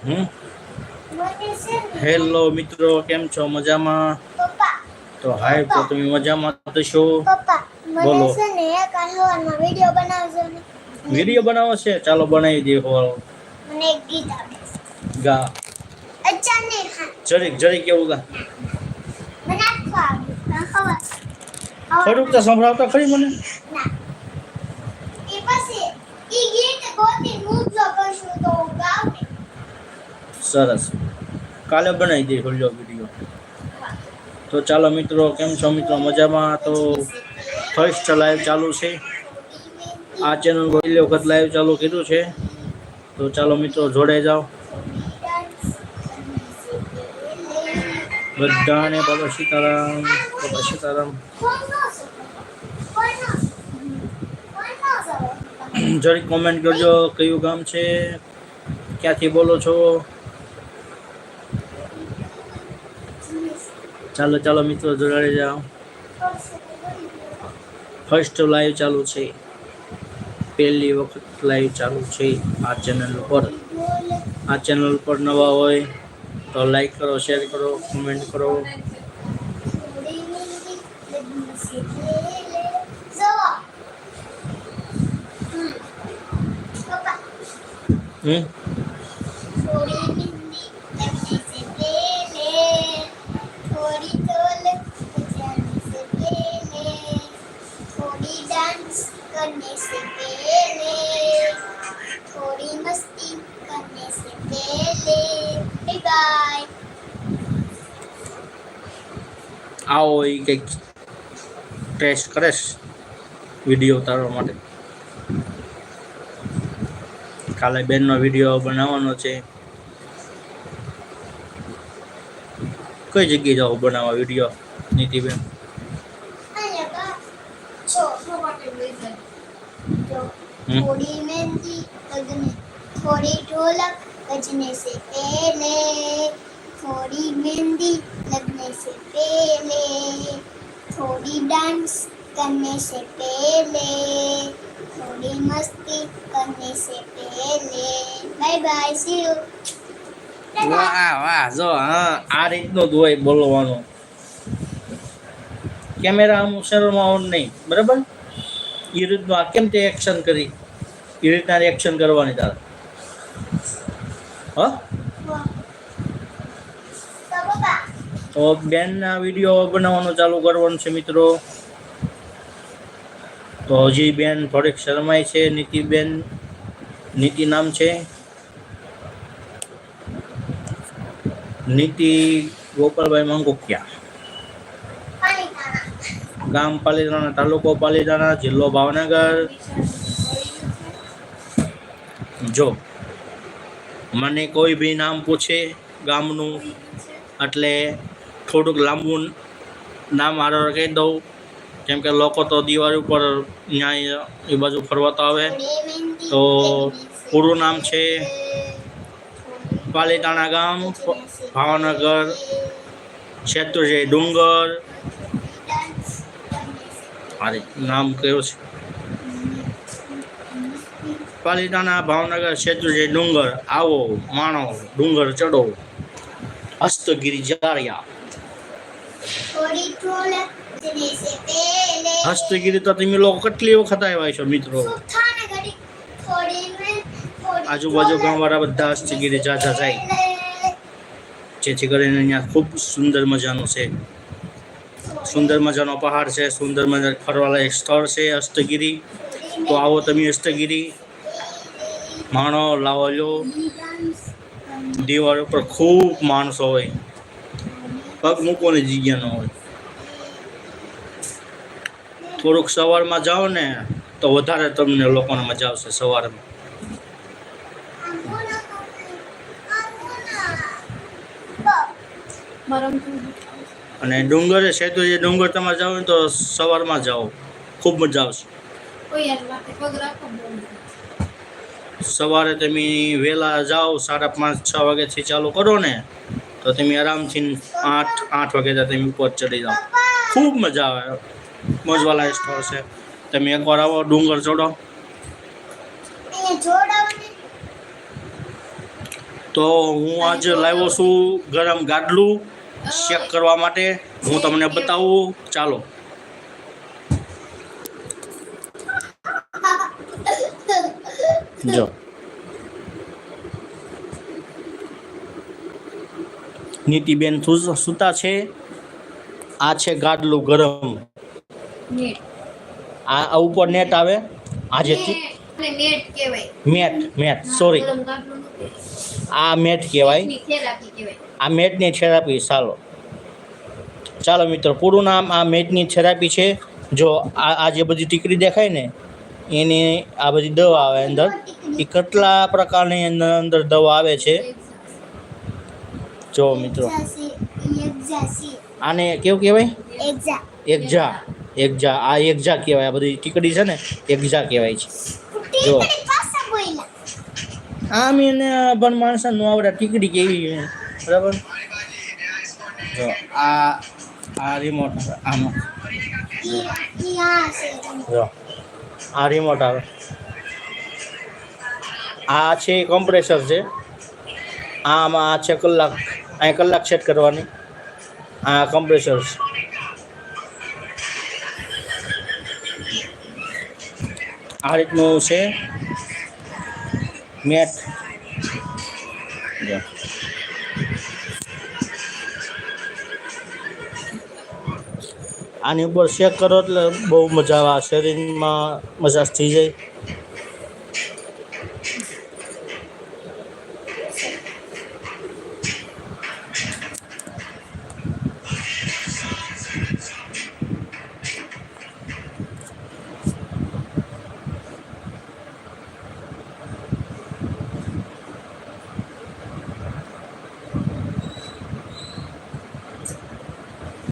હમ? Hello મિત્રો કેમ છો? મજામાં? તો હાય તો તમે મજામાં તો છો? બોલો. વીડિયો બનાવજો વીડિયો બનાવો છે? ચાલો બનાવી દે હો મને એક ગીત આપે ગા. અચ્છા ને જરીક જરીક એવું ગા. મને આવડે થોડુંક તો સંભળાવતા ખરી મને? ના. એ પછી ઈ ગીત ગોતી મૂકજો કરશું તો હું ગાઉં ને સરસ. કાલે બનાવી દે ખોલ્યો વીડિયો તો ચાલો મિત્રો, કેમ છો મિત્રો? મજામાં? તો ફર્સ્ટ લાઈવ ચાલુ છે. આ ચેનલ પહેલી વખત લાઈવ ચાલુ કીધું છે. તો ચાલો મિત્રો જોડાઈ જાઓ. બધાને બાબા સીતારામ બાબા સીતારામ. જરી કોમેન્ટ કરજો, કયું ગામ છે, ક્યાંથી બોલો છો? ચાલો ચાલો મિત્રો, જોડાઈ જાઓ. ફર્સ્ટ લાઈવ ચાલુ છે. પહેલી વખત લાઈવ ચાલુ છે આ ચેનલ પર. આ ચેનલ પર નવા હોય તો લાઈક કરો શેર કરો કોમેન્ટ કરો. હમ? બાય આવો એ કંઈક ટેસ્ટ કરેશ વીડિયો ઉતારવા માટે. કાલે બેનનો વીડિયો બનાવવાનો છે. કઈ જગ્યાએ જાઓ બનાવવા વીડિયો નીતિબેન? થોડી ઢોલક थोड़ी मेहंदी लगने थोड़ी ढोलक बजने से पहले थोड़ी मेहंदी लगने से पहले थोड़ी डांस करने से पहले थोड़ी मस्ती करने से पहले बाय बाय सी यू વાહ વાહ જો હા આ રીતનું જ હોય બોલવાનું કેમેરા આમ શરૂમાં ઓન નહીં બરાબર એ રીતનું આ કેમ તે એક્શન કરી એ રીતના એક્શન કરવાની તારે હા? તો બેનના વીડિયો બનાવવાનું ચાલુ કરવાનું છે મિત્રો. તો હજી બેન થોડીક શરમાય છે, નીતિબેન, નીતિ નામ છે. નીતિ ગોપાલભાઈ માંગુકિયા. ગામ પાલીતાણા, તાલુકો પાલીતાણા, જિલ્લો ભાવનગર. જો મને કોઈ બી નામ પૂછે ગામનું, એટલે થોડુંક લાંબુ નામ આરો કહી દઉં. કેમ કે લોકો તો દિવાળી ઉપર ત્યાં એ બાજુ ફરવા તો આવે. તો પૂરું નામ છે પાલીતાણા ગામ, ભાવનગર ક્ષેત્ર ડુંગર. અરે નામ કયો છે? પાલિતાના ભાવનગર શેત્રુજી ડુંગર, આવો, માણો, ડુંગર ચડો, હસ્તગીરી જાળ્યા હસ્તગીરી તો તમે લોકો કેટલી વખત આવ્યા છો મિત્રો? આજુબાજુ ગામવાળા બધા હસ્તગીરી જાજા જાય. જેથી કરીને અહીંયા ખૂબ સુંદર મજાનો છે. સુંદર મજાનો પહાડ છે, સુંદર મજા ફરવાલાયક સ્થળ છે હસ્તગીરી. તો આવો તમે હસ્તગીરી માણો લાવો લો મેહંદી ડાન્સ કરને દિવાળી ઉપર ખૂબ માણસો હોય. પગ મૂકવાની જગ્યા ન હોય. થોડુંક સવારમાં જાઓ ને, તો વધારે તમને લોકોને મજા આવશે સવારમાં. અને ડુંગર છે સેતુ જે ડુંગર તમે જાઓ ને તો સવારમાં જાઓ. ખૂબ મજા આવશે. સવારે તમે વહેલા જાઓ, સાડા પાંચ, છ વાગ્યાથી ચાલુ કરો ને, તો તમે આરામથી આઠ આઠ વાગ્યા તમે ઉપર ચડી જાઓ. ખૂબ મજા આવે. મોજવાલા સ્થળ છે. તમે એકવાર આવો, ડુંગર ચડો. તો હું આજે લાવ્યો છું ગરમ ગાડલું ચેક કરવા માટે. હું તમને બતાવું. ચાલો. જો. નીતિબેન સૂતા છે. આ છે ગાડલું ગરમ. આ આ ઉપર નેટ આવે? આ જે તી- અને નેટ કહેવાય. Mat mat sorry. આ મેટ કહેવાય. આ મેટની થેરાપી ચાલો. ચાલો મિત્રો પૂરું નામ આ મેટની થેરાપી છે. જો આ જે બધી ટીકડી દેખાય ને એની આ બધી દવા આવે અંદર. એ કેટલા પ્રકારની અંદર અંદર દવા આવે છે? જો મિત્રો. આને કેવું કહેવાય? એકઝા એકઝા આ એકઝા કહેવાય. આ બધી ટીકડી છે ને એકઝા કહેવાય છે. જો. આમ એને પણ માણસ નો આવડે. ટીકડી કેવી બરાબર? જો આ આ રિમોટ આમાં. જો. આ રિમોટ આવે. આ છે કમ્પ્રેસર છે. આમાં આ છે કલાક, અહીં કલાક સેટ કરવાની. આ કમ્પ્રેસર આ રીતનું છે. મેટ આની ઉપર ચેક કરો એટલે બહુ મજા આવે. શરીરમાં મસાજ થઈ જાય.